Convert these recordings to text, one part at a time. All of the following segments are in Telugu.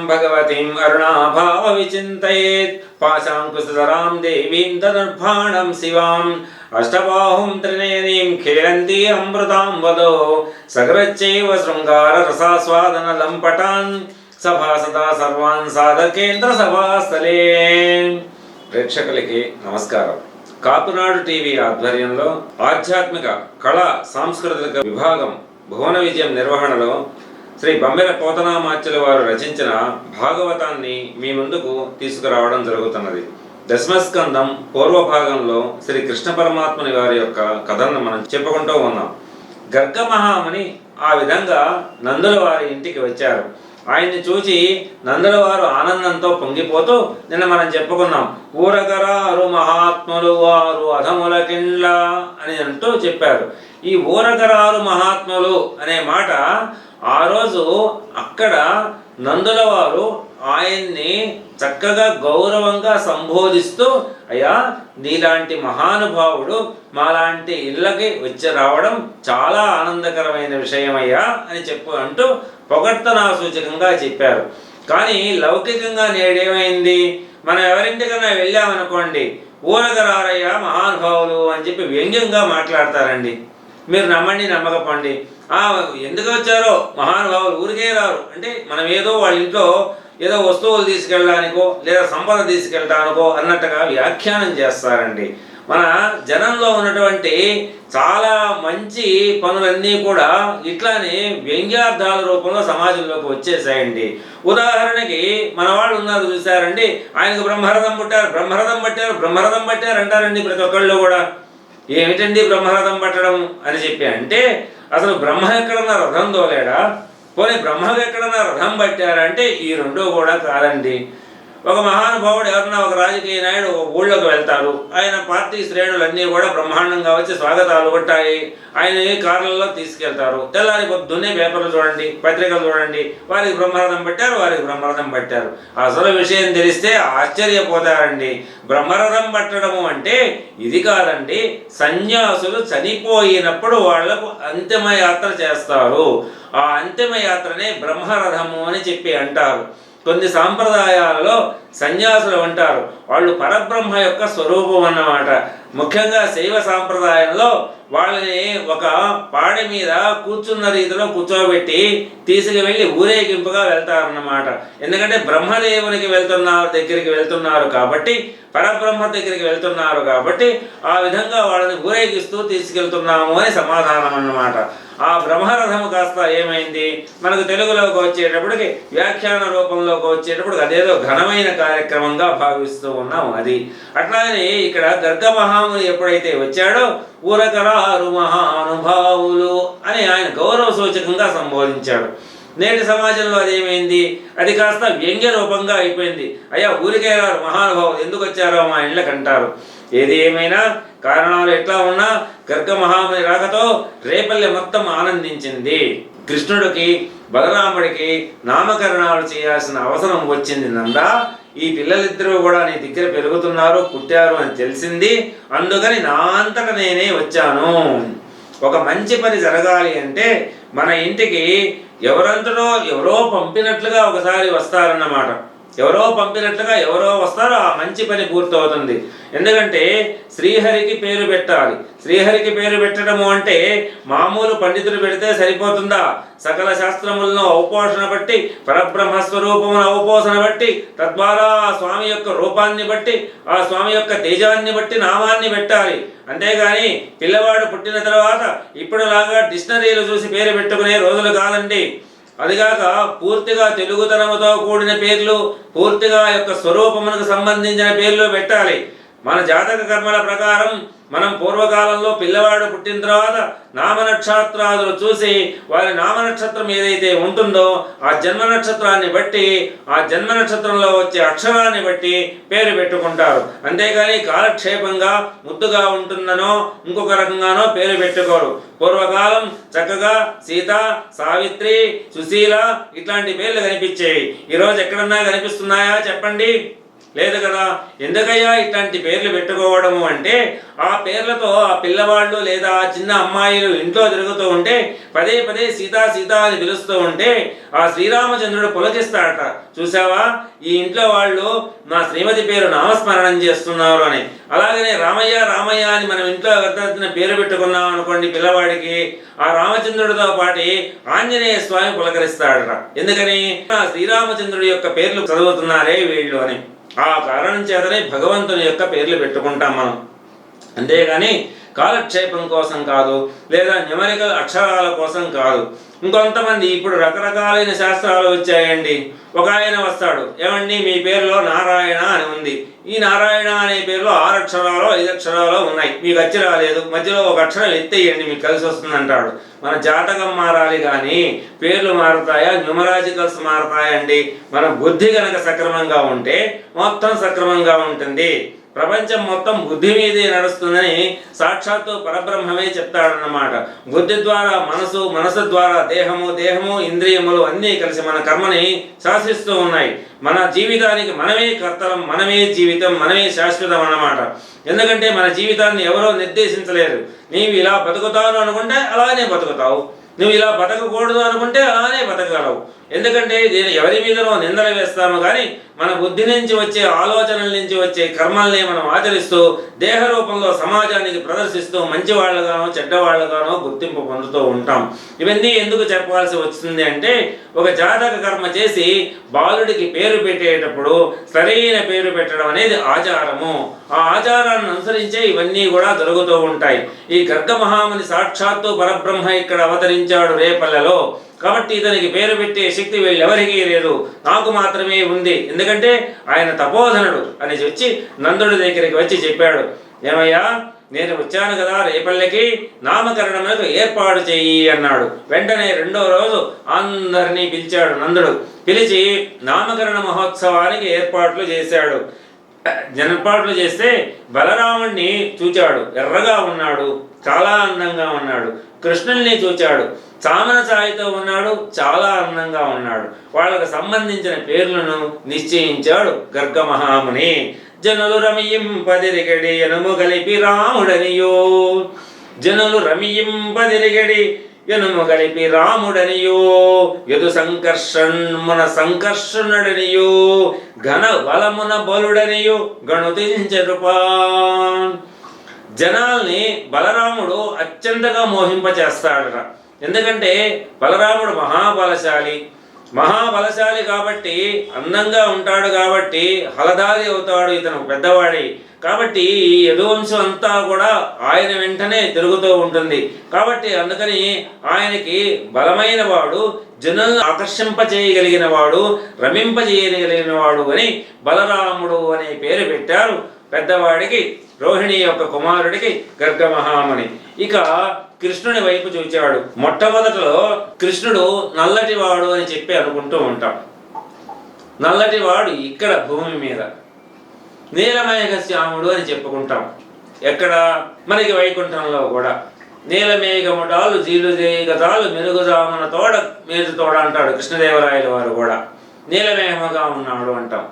అరుణాఖ్యాం భగవतीम् అరుణాభావవిచింతయేత్ పాశాంకుశధరాం దేవీం తదర్భాణం శివాం అష్టబాహుం త్రినేనీం ఖేలంతి అమృతాం వదో సగరచ్చైవ శృంగార రసాస్వాదన లంపటాన్ సభాసదా సర్వాన్ సాధకేంద్ర సభాస్థలే ప్రేక్షకులకి నమస్కారం కాపునాడు టీవీ ఆధ్వర్యంలో ఆధ్యాత్మిక కళ సాంస్కృతిక విభాగం భువన విజయం నిర్వహణలో శ్రీ బమ్మెర పోతనామాచ్యుల వారు రచించిన భాగవతాన్ని మీ ముందుకు తీసుకురావడం జరుగుతున్నది. దశమస్కందం పూర్వ భాగంలో శ్రీ కృష్ణ పరమాత్మని వారి యొక్క కథను మనం చెప్పుకుంటూ ఉన్నాం. గర్గ మహాముని ఆ విధంగా నందుల వారి ఇంటికి వచ్చారు. ఆయన్ని చూచి నందుల వారు ఆనందంతో పొంగిపోతూ నిన్న మనం చెప్పుకున్నాం. ఊరగరారు మహాత్ములు వారు అధములకిండ్ల అని అంటూ చెప్పారు. ఈ ఊరగరారు మహాత్ములు అనే మాట ఆ రోజు అక్కడ నందుల వారు ఆయన్ని చక్కగా గౌరవంగా సంబోధిస్తూ అయ్యా నీలాంటి మహానుభావుడు మాలాంటి ఇళ్ళకి వచ్చి రావడం చాలా ఆనందకరమైన విషయమయ్యా అని చెప్పు అంటూ పొగడ్తనా సూచకంగా చెప్పారు. కానీ లౌకికంగా నేడేమైంది? మనం ఎవరింటికన్నా వెళ్ళామనుకోండి ఊరగరారయ్యా మహానుభావులు అని చెప్పి వ్యంగ్యంగా మాట్లాడతారండి. మీరు నమ్మండి నమ్మకపోండి. ఎందుకు వచ్చారో? మహానుభావులు ఊరికే రారు. అంటే మనం ఏదో వాళ్ళ ఇంట్లో ఏదో వస్తువులు తీసుకెళ్ళడానికో లేదా సంపద తీసుకెళ్ళడానికో అన్నట్టుగా వ్యాఖ్యానం చేస్తారండి. మన జనంలో ఉన్నటువంటి చాలా మంచి పనులన్నీ కూడా ఇట్లానే వ్యంగ్యార్థాల రూపంలో సమాజంలోకి వచ్చేసాయండి. ఉదాహరణకి మన వాళ్ళు ఉన్నారు చూసారండి ఆయనకు బ్రహ్మరథం పుట్టారు బ్రహ్మరథం పట్టారు బ్రహ్మరథం పట్టారు అంటారండి ప్రతి ఒక్కళ్ళు కూడా. ఏమిటండి బ్రహ్మరథం పట్టడం అని చెప్పి అంటే అసలు బ్రహ్మ ఎక్కడన్నా రథం దోలేడా పోనీ బ్రహ్మకు ఎక్కడన్నా రథం పట్టారంటే ఈ రెండో కూడా కాదండి. ఒక మహానుభావుడు ఎవరన్నా ఒక రాజకీయ నాయుడు ఒక ఊళ్ళోకి వెళ్తారు ఆయన పార్టీ శ్రేణులన్నీ కూడా బ్రహ్మాండంగా వచ్చి స్వాగతాలు కొట్టాయి. ఆయన కార్లలో తీసుకెళ్తారు? తెల్లారి పొద్దున్నే పేపర్లు చూడండి పత్రికలు చూడండి. వారికి బ్రహ్మరథం పెట్టారు వారికి బ్రహ్మరథం పట్టారు. అసలు విషయం తెలిస్తే ఆశ్చర్యపోతారండి. బ్రహ్మరథం పట్టడము అంటే ఇది కాదండి సన్యాసులు చనిపోయినప్పుడు వాళ్ళకు అంతిమ యాత్ర చేస్తారు. ఆ అంతిమ యాత్రనే బ్రహ్మరథము అని చెప్పి అంటారు. కొన్ని సాంప్రదాయాలలో సన్యాసులు అంటారు వాళ్ళు పరబ్రహ్మ యొక్క స్వరూపం అన్నమాట. ముఖ్యంగా శైవ సాంప్రదాయంలో వాళ్ళని ఒక పాడి మీద కూర్చున్న రీతిలో కూర్చోబెట్టి తీసుకువెళ్ళి ఊరేగింపుగా వెళ్తారన్నమాట. ఎందుకంటే బ్రహ్మదేవునికి వెళ్తున్నారు దగ్గరికి వెళ్తున్నారు కాబట్టి పరబ్రహ్మ దగ్గరికి వెళ్తున్నారు కాబట్టి ఆ విధంగా వాళ్ళని ఊరేగిస్తూ తీసుకెళ్తున్నాము అని సమాధానం అన్నమాట. ఆ బ్రహ్మరథము కాస్త ఏమైంది? మనకు తెలుగులోకి వచ్చేటప్పటికి వ్యాఖ్యాన రూపంలోకి వచ్చేటప్పుడు అదేదో ఘనమైన కార్యక్రమంగా భావిస్తూ ఉన్నాం అది. అట్లానే ఇక్కడ గర్గ మహాముని ఎప్పుడైతే వచ్చాడో ఊరకరారు మహానుభావులు అని ఆయన గౌరవ సూచకంగా సంబోధించాడు. నేటి సమాజంలో అదేమైంది? అది కాస్త వ్యంగ్య రూపంగా అయిపోయింది. అయ్యా ఊరికే రారు మహానుభావులు ఎందుకు వచ్చారో మా ఇళ్ళకంటారు అంటారు ఏది ఏమైనా కారణాలు ఎట్లా ఉన్నా గర్గ మహాముని రాకతో రేపల్లె మొత్తం ఆనందించింది. కృష్ణుడికి బలరాముడికి నామకరణాలు చేయాల్సిన అవసరం వచ్చింది నందా. ఈ పిల్లలిద్దరూ కూడా నీ దగ్గర పెరుగుతున్నారు పుట్టారు అని తెలిసింది. అందుకని నా అంతట నేనే వచ్చాను. ఒక మంచి పని జరగాలి అంటే మన ఇంటికి ఎవరంతటో ఎవరో పంపినట్లుగా ఒకసారి వస్తారన్నమాట. ఎవరో పంపినట్లుగా ఎవరో వస్తారో ఆ మంచి పని పూర్తవుతుంది. ఎందుకంటే శ్రీహరికి పేరు పెట్టాలి. శ్రీహరికి పేరు పెట్టడము అంటే మామూలు పండితులు పెడితే సరిపోతుందా? సకల శాస్త్రములను ఔపోషణ బట్టి పరబ్రహ్మ స్వరూపమును ఔపోషణ బట్టి తద్వారా ఆ స్వామి యొక్క రూపాన్ని బట్టి ఆ స్వామి యొక్క తేజాన్ని బట్టి నామాన్ని పెట్టాలి. అంతేగాని పిల్లవాడు పుట్టిన తర్వాత ఇప్పుడులాగా డిక్షనరీలు చూసి పేరు పెట్టుకునే రోజులు కాదండి. అదిగాక పూర్తిగా తెలుగుతనముతో కూడిన పేర్లు పూర్తిగా యొక్క స్వరూపమునకు సంబంధించిన పేర్లు పెట్టాలి. మన జాతక కర్మల ప్రకారం మనం పూర్వకాలంలో పిల్లవాడు పుట్టిన తర్వాత నామనక్షత్రాదులు చూసి వారి నామ నక్షత్రం ఏదైతే ఉంటుందో ఆ జన్మ నక్షత్రాన్ని బట్టి ఆ జన్మ నక్షత్రంలో వచ్చే అక్షరాన్ని బట్టి పేరు పెట్టుకుంటారు. అంతేగాని కాలక్షేపంగా ముద్దుగా ఉంటుందనో ఇంకొక రకంగానో పేరు పెట్టుకోరు. పూర్వకాలం చక్కగా సీత సావిత్రి సుశీల ఇట్లాంటి పేర్లు కనిపించేవి. ఈరోజు ఎక్కడన్నా కనిపిస్తున్నాయా చెప్పండి? లేదు కదా? ఎందుకయ్యా ఇట్లాంటి పేర్లు పెట్టుకోవడము అంటే ఆ పేర్లతో ఆ పిల్లవాళ్ళు లేదా ఆ చిన్న అమ్మాయిలు ఇంట్లో తిరుగుతూ ఉంటే పదే పదే సీతా సీతా అని పిలుస్తూ ఉంటే ఆ శ్రీరామచంద్రుడు పులకిస్తాడట. చూసావా ఈ ఇంట్లో వాళ్ళు నా శ్రీమతి పేరు నామస్మరణం చేస్తున్నారు అని. అలాగనే రామయ్య రామయ్య అని మనం ఇంట్లో ఎవరిన పేరు పెట్టుకున్నాం అనుకోండి పిల్లవాడికి ఆ రామచంద్రుడితో పాటి ఆంజనేయ స్వామి పులకరిస్తాడట. ఎందుకని? ఆ శ్రీరామచంద్రుడి యొక్క పేర్లు చదువుతున్నారే వీళ్ళు అని. ఆ కారణం చేతనే భగవంతుని యొక్క పేర్లు పెట్టుకుంటాం మనం. అంతేగాని కాలక్షేపం కోసం కాదు లేదా న్యూమరికల్ అక్షరాల కోసం కాదు. ఇంకొంతమంది ఇప్పుడు రకరకాలైన శాస్త్రాలు వచ్చాయండి. ఒక ఆయన వస్తాడు ఏమండి మీ పేరులో నారాయణ అని ఉంది. ఈ నారాయణ అనే పేరులో ఆరు అక్షరాలు ఐదు అక్షరాలు ఉన్నాయి. మీకు వచ్చి రాలేదు. మధ్యలో ఒక అక్షరం ఎత్తేయండి మీకు కలిసి వస్తుంది అంటాడు మన జాతకం మారాలి కానీ పేర్లు మారుతాయా? న్యూమరాజికల్స్ మారుతాయండి. మన బుద్ధి కనుక సక్రమంగా ఉంటే మొత్తం సక్రమంగా ఉంటుంది. ప్రపంచం మొత్తం బుద్ధి మీదే నడుస్తుందని సాక్షాత్తు పరబ్రహ్మమే చెప్తాడన్నమాట. బుద్ధి ద్వారా మనసు మనసు ద్వారా దేహము దేహము ఇంద్రియములు అన్నీ కలిసి మన కర్మని శాసిస్తూ ఉన్నాయి. మన జీవితానికి మనమే కర్తలం మనమే జీవితం మనమే శాశ్వతం అన్నమాట. ఎందుకంటే మన జీవితాన్ని ఎవరో నిర్దేశించలేరు. నీవు ఇలా బతుకుతాను అనుకుంటే అలానే బతుకుతావు. నువ్వు ఇలా బతకకూడదు అనుకుంటే అలానే బతకగలవు. ఎందుకంటే దీని ఎవరి మీదనో నిందలు వేస్తాము కానీ మన బుద్ధి నుంచి వచ్చే ఆలోచనల నుంచి వచ్చే కర్మల్ని మనం ఆచరిస్తూ దేహ రూపంలో సమాజానికి ప్రదర్శిస్తూ మంచి వాళ్ళగానో చెడ్డవాళ్ళగానో గుర్తింపు పొందుతూ ఉంటాం. ఇవన్నీ ఎందుకు చెప్పాల్సి వస్తుంది అంటే ఒక జాతక కర్మ చేసి బాలుడికి పేరు పెట్టేటప్పుడు సరైన పేరు పెట్టడం అనేది ఆచారము. ఆ ఆచారాన్ని అనుసరించే ఇవన్నీ కూడా జరుగుతూ ఉంటాయి. ఈ గర్గ మహాముని సాక్షాత్తు పరబ్రహ్మ ఇక్కడ అవతరించాడు రేపల్లెలో. కాబట్టి ఇతనికి పేరు పెట్టే శక్తి వీళ్ళెవరికీ లేదు. నాకు మాత్రమే ఉంది. ఎందుకంటే ఆయన తపోధనుడు అని వచ్చి నందుడి దగ్గరికి వచ్చి చెప్పాడు. ఏమయ్యా నేను వచ్చాను కదా రేపల్లెకి నామకరణములకు ఏర్పాటు చెయ్యి అన్నాడు. వెంటనే రెండో రోజు అందరినీ పిలిచాడు నందుడు. పిలిచి నామకరణ మహోత్సవానికి ఏర్పాట్లు చేశాడు. జనపాట్లు చేస్తే బలరాముణ్ణి చూచాడు. ఎర్రగా ఉన్నాడు. చాలా అందంగా ఉన్నాడు. కృష్ణుల్ని చూచాడు. చామన ఛాయతో ఉన్నాడు చాలా అందంగా ఉన్నాడు. వాళ్ళకు సంబంధించిన పేర్లను నిశ్చయించాడు గర్గ మహాముని జనులు రమయింపదిరిగడి ఎనుము కలిపి రాముడనియో. జనులు రమయింపదిరిగడి ఎనుము కలిపి రాముడనియో. యదు సంకర్షణమున సంకర్షణుడనియో ఘన బలమున బలుడనియో. గణుతించరుపా జనాల్ని బలరాముడు అత్యంతగా మోహింపచేస్తాడట. ఎందుకంటే బలరాముడు మహాబలశాలి. మహాబలశాలి కాబట్టి అందంగా ఉంటాడు కాబట్టి హలదారి అవుతాడు ఇతను పెద్దవాడి. కాబట్టి ఈ యదువంశం అంతా కూడా ఆయన వెంటనే తిరుగుతూ ఉంటుంది. కాబట్టి అందుకని ఆయనకి బలమైన వాడు జనులను ఆకర్షింపచేయగలిగిన వాడు రమింపజేయగలిగిన వాడు అని బలరాముడు అనే పేరు పెట్టారు పెద్దవాడికి. రోహిణి యొక్క కుమారుడికి గర్గమహామణి ఇక కృష్ణుని వైపు చూచాడు. మొట్టమొదటలో కృష్ణుడు నల్లటివాడు అని చెప్పి అనుకుంటూ ఉంటాం. నల్లటివాడు ఇక్కడ భూమి మీద. నీలమేఘ శ్యాముడు అని చెప్పుకుంటాం. ఎక్కడ? మనకి వైకుంఠంలో కూడా. నీలమేఘముడాలు జీలుదేగతాలు గతాలు మెరుగుజామున తోడ మీరు తోడ అంటాడు కృష్ణదేవరాయల వారు కూడా. నీలమేఘముగా ఉన్నాడు అంటాం.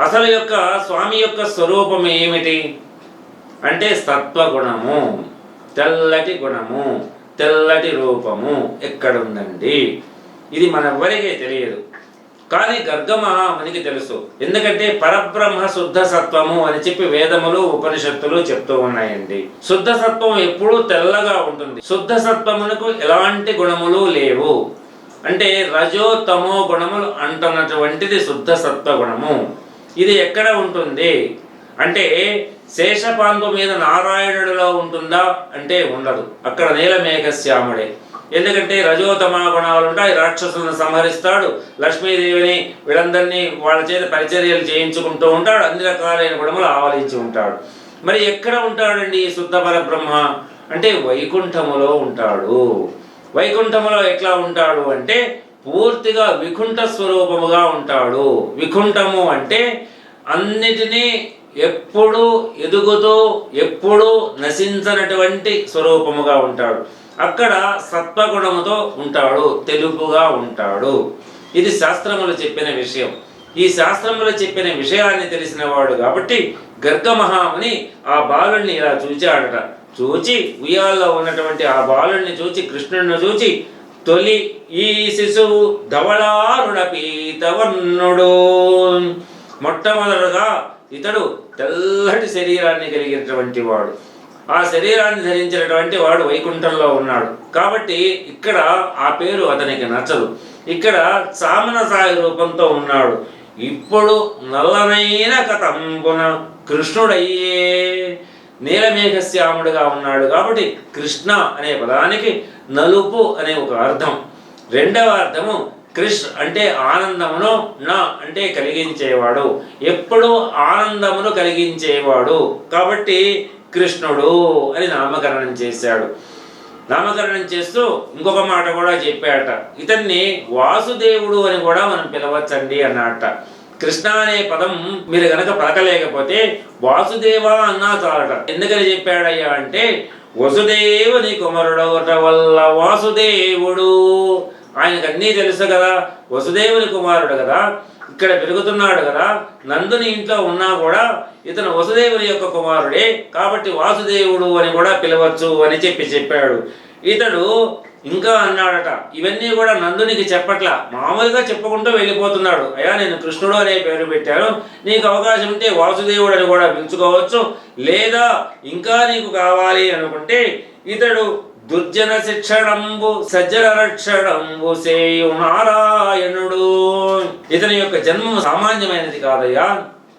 అసలు యొక్క స్వామి యొక్క స్వరూపం ఏమిటి? అంటే సత్వగుణము తెల్లటి గుణము తెల్లటి రూపము ఎక్కడుందండి? ఇది మనెవ్వరికీ తెలియదు. కానీ గర్గమహామునికి తెలుసు. ఎందుకంటే పరబ్రహ్మ శుద్ధ సత్వము అని చెప్పి వేదములు ఉపనిషత్తులు చెప్తూ ఉన్నాయండి. శుద్ధ సత్వం ఎప్పుడూ తెల్లగా ఉంటుంది. శుద్ధ సత్వమునకు ఎలాంటి గుణములు లేవు. అంటే రజో తమో గుణములు అంటున్నటువంటిది శుద్ధ సత్వ గుణము ఇది ఎక్కడ ఉంటుంది? అంటే శేషపాంపు మీద నారాయణుడిలో ఉంటుందా అంటే ఉండదు. అక్కడ నీలమేఘశ్యాముడే ఎందుకంటే రజోతమా గుణాలు ఉంటాయి. రాక్షసులను సంహరిస్తాడు. లక్ష్మీదేవిని వీళ్ళందరినీ వాళ్ళ చేత పరిచర్యలు చేయించుకుంటూ ఉంటాడు. అన్ని రకాలైన గుణములు ఆవలించి ఉంటాడు. మరి ఎక్కడ ఉంటాడండి ఈ శుద్ధ పరబ్రహ్మ? అంటే వైకుంఠములో ఉంటాడు. వైకుంఠములో ఎట్లా ఉంటాడు అంటే పూర్తిగా వికుంఠ స్వరూపముగా ఉంటాడు. వికుంఠము అంటే అన్నిటినీ ఎప్పుడు ఎదుగుతూ ఎప్పుడు నశించనటువంటి స్వరూపముగా ఉంటాడు. అక్కడ సత్వగుణముతో ఉంటాడు తెలుపుగా ఉంటాడు. ఇది శాస్త్రములు చెప్పిన విషయం. ఈ శాస్త్రములు చెప్పిన విషయాన్ని తెలిసినవాడు కాబట్టి గర్గమహాముని ఆ బాలుణ్ణి ఇలా చూచాడట. చూచి ఉయ్యాల్లో ఉన్నటువంటి ఆ బాలుణ్ణి చూచి కృష్ణుడిని చూచి తొలి ఈ శిశువు ధవళారుణ పీతవర్ణుడు మొట్టమొదటగా ఇతడు తెల్లటి శరీరాన్ని కలిగినటువంటి వాడు. ఆ శరీరాన్ని ధరించినటువంటి వాడు వైకుంఠంలో ఉన్నాడు. కాబట్టి ఇక్కడ ఆ పేరు అతనికి నచ్చదు. ఇక్కడ సామన సాయి రూపంతో ఉన్నాడు. ఇప్పుడు నల్లనైన కథంబున కృష్ణుడయ్యే నీలమేఘశ్యాముడుగా ఉన్నాడు. కాబట్టి కృష్ణ అనే పదానికి నలుపు అనే ఒక అర్థం. రెండవ అర్థము కృష్ అంటే ఆనందమును నా అంటే కలిగించేవాడు. ఎప్పుడూ ఆనందమును కలిగించేవాడు. కాబట్టి కృష్ణుడు అని నామకరణం చేశాడు. నామకరణం చేస్తూ ఇంకొక మాట కూడా చెప్పాట ఇతన్ని వాసుదేవుడు అని కూడా మనం పిలవచ్చండి అన్నట కృష్ణ అనే పదం మీరు గనక పలకలేకపోతే వాసుదేవ అన్నా చాలట. ఎందుకని చెప్పాడయ్యా అంటే వసుదేవుని కుమరుడవట వల్ల వాసుదేవుడు ఆయనకు అన్నీ తెలుసు కదా. వసుదేవుని కుమారుడు కదా. ఇక్కడ పెరుగుతున్నాడు కదా. నందుని ఇంట్లో ఉన్నా కూడా ఇతను వసుదేవుని యొక్క కుమారుడే. కాబట్టి వాసుదేవుడు అని కూడా పిలవచ్చు అని చెప్పి చెప్పాడు. ఇతడు ఇంకా అన్నాడట ఇవన్నీ కూడా నందునికి చెప్పట్ల. మామూలుగా చెప్పుకుంటూ వెళ్ళిపోతున్నాడు. అయ్యా నేను కృష్ణుడు అనే పేరు పెట్టాను. నీకు అవకాశం ఉంటే వాసుదేవుడు అని కూడా పిలుచుకోవచ్చు. లేదా ఇంకా నీకు కావాలి అనుకుంటే ఇతడు దుర్జన శిక్షణంబు సజ్జన రక్షణంబు సేయు నారాయణుడు. ఇతని యొక్క జన్మము సామాన్యమైనది కాదయ్యా.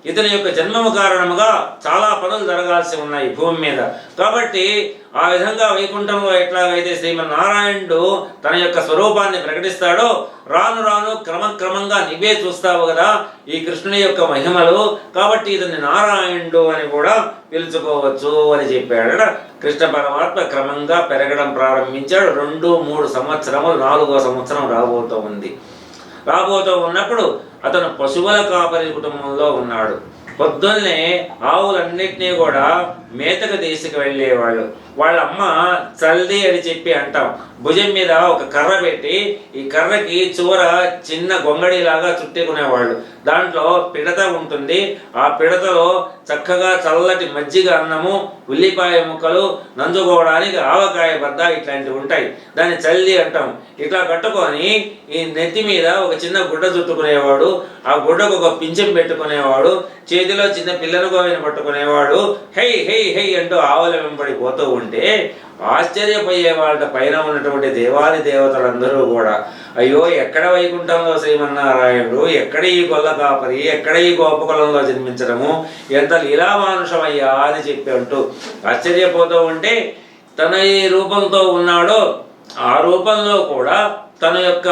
ఇతని యొక్క జన్మము కారణముగా చాలా పనులు జరగాల్సి ఉన్నాయి భూమి మీద. కాబట్టి ఆ విధంగా వైకుంఠంలో ఎట్లాగైతే శ్రీమన్నారాయణుడు తన యొక్క స్వరూపాన్ని ప్రకటిస్తాడో రాను రాను క్రమక్రమంగా నివే చూస్తావు కదా ఈ కృష్ణుని యొక్క మహిమలు. కాబట్టి ఇతని నారాయణుడు అని కూడా పిలుచుకోవచ్చు అని చెప్పాడట కృష్ణ పరమాత్మ క్రమంగా పెరగడం ప్రారంభించాడు. రెండు మూడు సంవత్సరములు నాలుగో సంవత్సరం రాబోతూ ఉంది. రాబోతూ ఉన్నప్పుడు అతను పశువుల కాపరి కుటుంబంలో ఉన్నాడు. పొద్దున్నే ఆవులన్నింటినీ కూడా మేతకు తీసుకు వెళ్ళేవాళ్ళు. వాళ్ళ అమ్మ చల్ది అని చెప్పి అంటాం. భుజం మీద ఒక కర్ర పెట్టి ఈ కర్రకి చివర చిన్న గొంగడిలాగా చుట్టుకునేవాళ్ళు. దాంట్లో పిడత ఉంటుంది. ఆ పిడతలో చక్కగా చల్లటి మజ్జిగ అన్నము ఉల్లిపాయ ముక్కలు నంజుకోవడానికి ఆవకాయ బద్ద ఇట్లాంటివి ఉంటాయి. దాన్ని చల్లి అంటాం. ఇట్లా కట్టుకొని ఈ నెత్తి మీద ఒక చిన్న గుడ్డ చుట్టుకునేవాడు. ఆ గుడ్డకు ఒక పింఛం పెట్టుకునేవాడు. చేతిలో చిన్న పిల్లలు గోవిని పట్టుకునేవాడు. హై హై హై అంటూ ఆవుల వెంబడి పోతూ ఉంటే ఆశ్చర్యపోయే వాళ్ళ పైన ఉన్నటువంటి దేవాది దేవతలందరూ కూడా అయ్యో ఎక్కడ వైకుంఠంలో శ్రీమన్నారాయణుడు? ఎక్కడ ఈ గొల్ల కాపరి ఎక్కడ ఈ గోపకులంలో జన్మించడము? ఎంత లీలామానుషమయ్యా? అని చెప్పి అంటూ ఆశ్చర్యపోతూ ఉంటే తన ఏ రూపంతో ఉన్నాడో ఆ రూపంలో కూడా తన యొక్క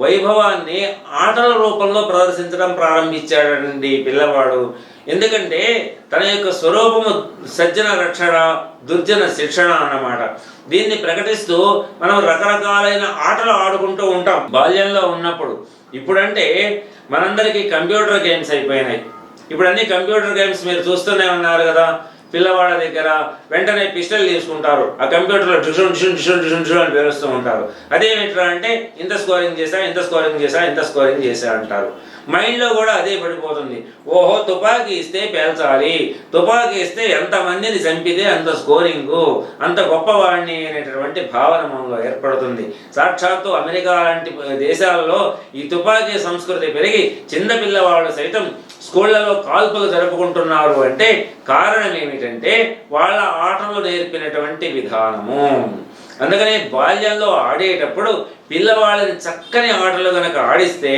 వైభవాన్ని ఆటల రూపంలో ప్రదర్శించడం ప్రారంభించాడండి పిల్లవాడు. ఎందుకంటే తన యొక్క స్వరూపము సజ్జన రక్షణ దుర్జన శిక్షణ అన్నమాట. దీన్ని ప్రకటిస్తూ మనం రకరకాలైన ఆటలు ఆడుకుంటూ ఉంటాం బాల్యంలో ఉన్నప్పుడు. ఇప్పుడంటే మనందరికీ కంప్యూటర్ గేమ్స్ అయిపోయినాయి. ఇప్పుడు అన్ని కంప్యూటర్ గేమ్స్ మీరు చూస్తూనే ఉన్నారు కదా. పిల్లవాడ దగ్గర వెంటనే పిస్టల్ తీసుకుంటారు. ఆ కంప్యూటర్లో డిషన్ డిషన్ డిషన్ డిషన్ డిషన్ అని పేరుస్తూ ఉంటారు. అదేమిట్రా అంటే ఇంత స్కోరింగ్ చేశా ఇంత స్కోరింగ్ చేశా ఇంత స్కోరింగ్ చేశా అంటారు. మైండ్లో కూడా అదే పడిపోతుంది. ఓహో తుపాకీ ఇస్తే పేల్చాలి. తుపాకీ ఇస్తే ఎంతమందిని చంపితే అంత స్కోరింగు అంత గొప్పవాడిని అనేటటువంటి భావన మనలో ఏర్పడుతుంది. సాక్షాత్తు అమెరికా లాంటి దేశాలలో ఈ తుపాకీ సంస్కృతి పెరిగి చిన్న పిల్లవాడు సైతం స్కూళ్ళలో కాల్పులు జరుపుకుంటున్నారు అంటే కారణం ఏమిటంటే వాళ్ళ ఆటలు నేర్పినటువంటి విధానము. అందుకనే బాల్యంలో ఆడేటప్పుడు పిల్లవాళ్ళని చక్కని ఆటలు కనుక ఆడిస్తే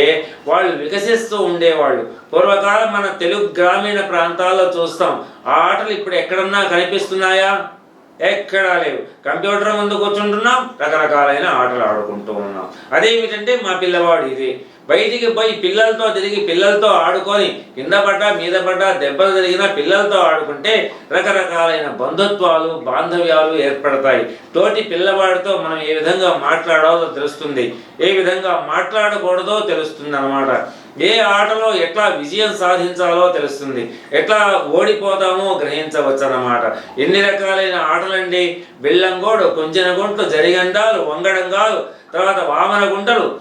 వాళ్ళు వికసిస్తూ ఉండేవాళ్ళు. పూర్వకాలం మన తెలుగు గ్రామీణ ప్రాంతాల్లో చూస్తాం ఆ ఆటలు ఇప్పుడు ఎక్కడన్నా కనిపిస్తున్నాయా? ఎక్కడా లేవు. కంప్యూటర్ ముందు కూర్చుంటున్నాం రకరకాలైన ఆటలు ఆడుకుంటూ ఉన్నాం. అదేమిటంటే మా పిల్లవాడు ఇది. బయటికి పోయి పిల్లలతో తిరిగి పిల్లలతో ఆడుకొని కింద పడ్డ మీద పడ్డ దెబ్బలు తిరిగినా పిల్లలతో ఆడుకుంటే రకరకాలైన బంధుత్వాలు బాంధవ్యాలు ఏర్పడతాయి. తోటి పిల్లవాడితో మనం ఏ విధంగా మాట్లాడాలో తెలుస్తుంది. ఏ విధంగా మాట్లాడకూడదో తెలుస్తుంది అన్నమాట ఏ ఆటలో ఎట్లా విజయం సాధించాలో తెలుస్తుంది. ఎట్లా ఓడిపోతామో గ్రహించవచ్చు అన్నమాట ఎన్ని రకాలైన ఆటలండి? బెల్లంగోడు కొంచెన గుంట్లు జరిగండాలు వంగడంగాలు తర్వాత వామన గుంటలు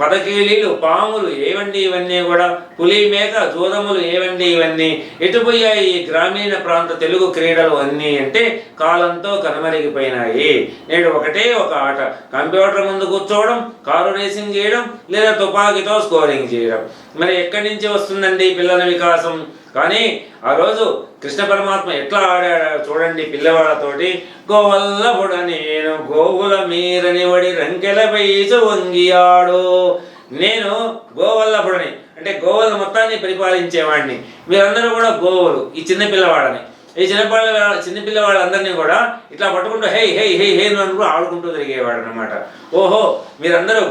పదకీలీలు పాములు ఏవండి ఇవన్నీ కూడా? పులి మేక జూదములు ఏవండి ఇవన్నీ? ఎటుపోయాయి ఈ గ్రామీణ ప్రాంత తెలుగు క్రీడలు అన్నీ అంటే కాలంతో కనుమరిగిపోయినాయి. నేడు ఒకటే ఒక ఆట. కంప్యూటర్ ముందు కూర్చోవడం కారు రేసింగ్ చేయడం లేదా తుపాకీతో స్కోరింగ్ చేయడం. మరి ఎక్కడి నుంచి వస్తుందండి పిల్లల వికాసం? కానీ ఆ రోజు కృష్ణ పరమాత్మ ఎట్లా ఆడాడో చూడండి పిల్లవాళ్ళతోటి. గోవల్లబుడ నేను గోవుల మీరని వడి రంకెల పైచు వంగియాడు నేను గోవల్లభుడని అంటే గోవుల మొత్తాన్ని పరిపాలించేవాడిని. మీరందరూ కూడా గోవులు ఈ చిన్న పిల్లవాడని ఈ చిన్నపిల్ల చిన్నపిల్లవాళ్ళందరినీ కూడా ఇట్లా పట్టుకుంటూ హే హే హే హే అని అనుకుంటూ ఆడుకుంటూ తిరిగేవాడు అనమాట ఓహో మీరందరూ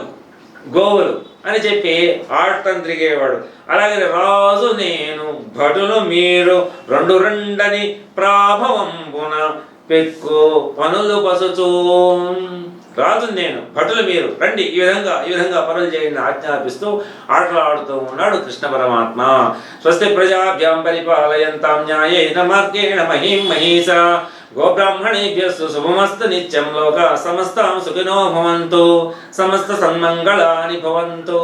గోవులు అని చెప్పి ఆడటం తిరిగేవాడు. అలాగే రాజు నేను భటులు మీరు రెండు రెండని ప్రాభవంబున పెక్కు పనులు పసుచూ. రాజు నేను భటులు మీరు రండి ఈ విధంగా ఈ విధంగా పనులు చేయండి ఆజ్ఞాపిస్తూ ఆటలాడుతూ ఉన్నాడు కృష్ణ పరమాత్మ. స్వస్తి ప్రజాభ్యాం పరిపాలయంతాం న్యాయేన మార్గేణ మహీం మహీసా గోబ్రాహ్మణేభ్యస్సు శుభమస్తు నిత్యం లోక సమస్తం సుఖినో భవంతు సమస్త సన్మంగళాని భవంతు.